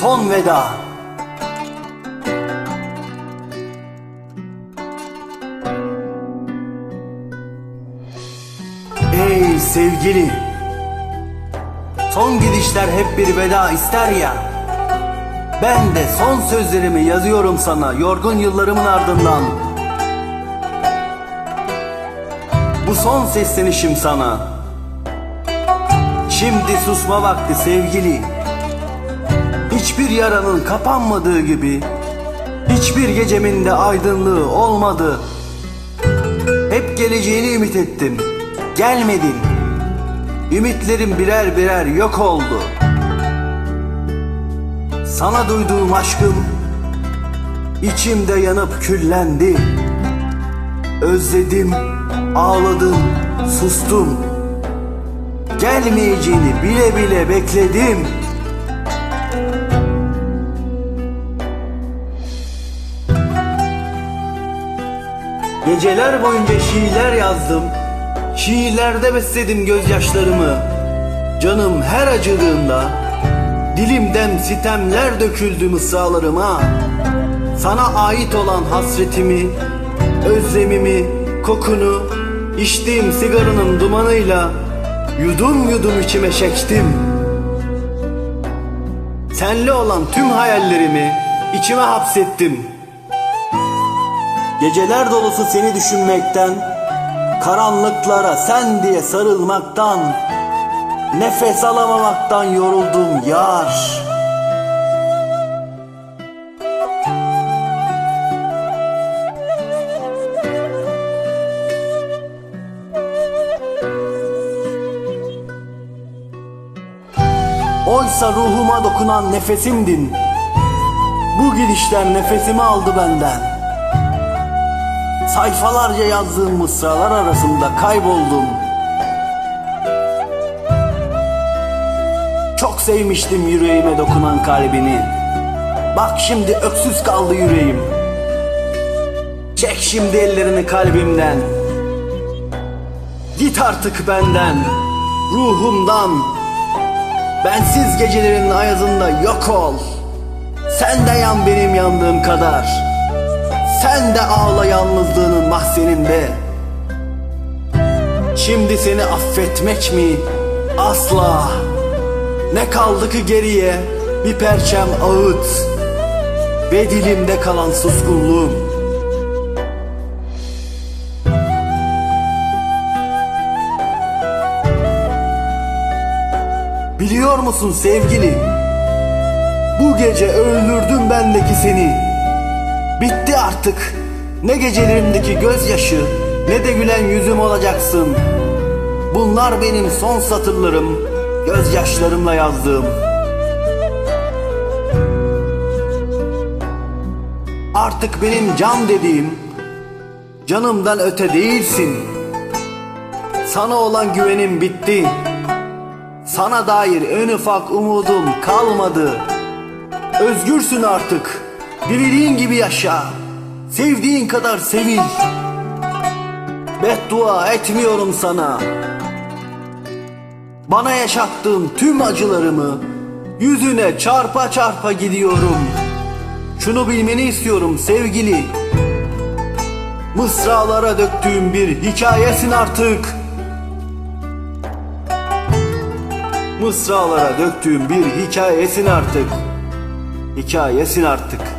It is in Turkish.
son veda. Ey sevgili, son gidişler hep bir veda ister ya. Ben de son sözlerimi yazıyorum sana yorgun yıllarımın ardından. Bu son seslenişim sana. Şimdi susma vakti sevgili. Hiçbir yaranın kapanmadığı gibi hiçbir gecemin de aydınlığı olmadı. Hep geleceğini ümit ettim. Gelmedin. Ümitlerim birer birer yok oldu. Sana duyduğum aşkım içimde yanıp küllendi. Özledim, ağladım, sustum. Gelmeyeceğini bile bile bekledim. Geceler boyunca şiirler yazdım. Şiirlerde besledim gözyaşlarımı. Canım her acıdığında dilimden sitemler döküldü mısralarıma. Sana ait olan hasretimi, özlemimi, kokunu içtiğim sigaranın dumanıyla yudum yudum içime çektim. Senle olan tüm hayallerimi içime hapsettim. Geceler dolusu seni düşünmekten, karanlıklara sen diye sarılmaktan, nefes alamamaktan yoruldum yar. Oysa ruhuma dokunan nefesimdin. Bu gidişler nefesimi aldı benden. Sayfalarca yazdığım mısralar arasında kayboldum. Çok sevmiştim yüreğime dokunan kalbini. Bak şimdi öksüz kaldı yüreğim. Çek şimdi ellerini kalbimden. Git artık benden, ruhumdan. Bensiz gecelerin ayazında yok ol. Sen de yan benim yandığım kadar. Sen de ağla yalnızlığının mahzeninde. Şimdi seni affetmek mi? Asla. Ne kaldı ki geriye? Bir perçem ağıt ve dilimde kalan suskunluğum. Biliyor musun sevgili? Bu gece öldürdüm bendeki seni. Bitti artık. Ne gecelerimdeki gözyaşı ne de gülen yüzüm olacaksın. Bunlar benim son satırlarım, gözyaşlarımla yazdığım. Artık benim can dediğim, canımdan öte değilsin. Sana olan güvenim bitti. Sana dair en ufak umudum kalmadı. Özgürsün artık. Dilediğin gibi yaşa. Sevdiğin kadar sevil. Beddua etmiyorum sana. Bana yaşattığın tüm acılarımı yüzüne çarpa çarpa gidiyorum. Şunu bilmeni istiyorum sevgili. Mısralara döktüğüm bir hikayesin artık. Mısralara döktüğüm bir hikayesin artık. Hikayesin artık.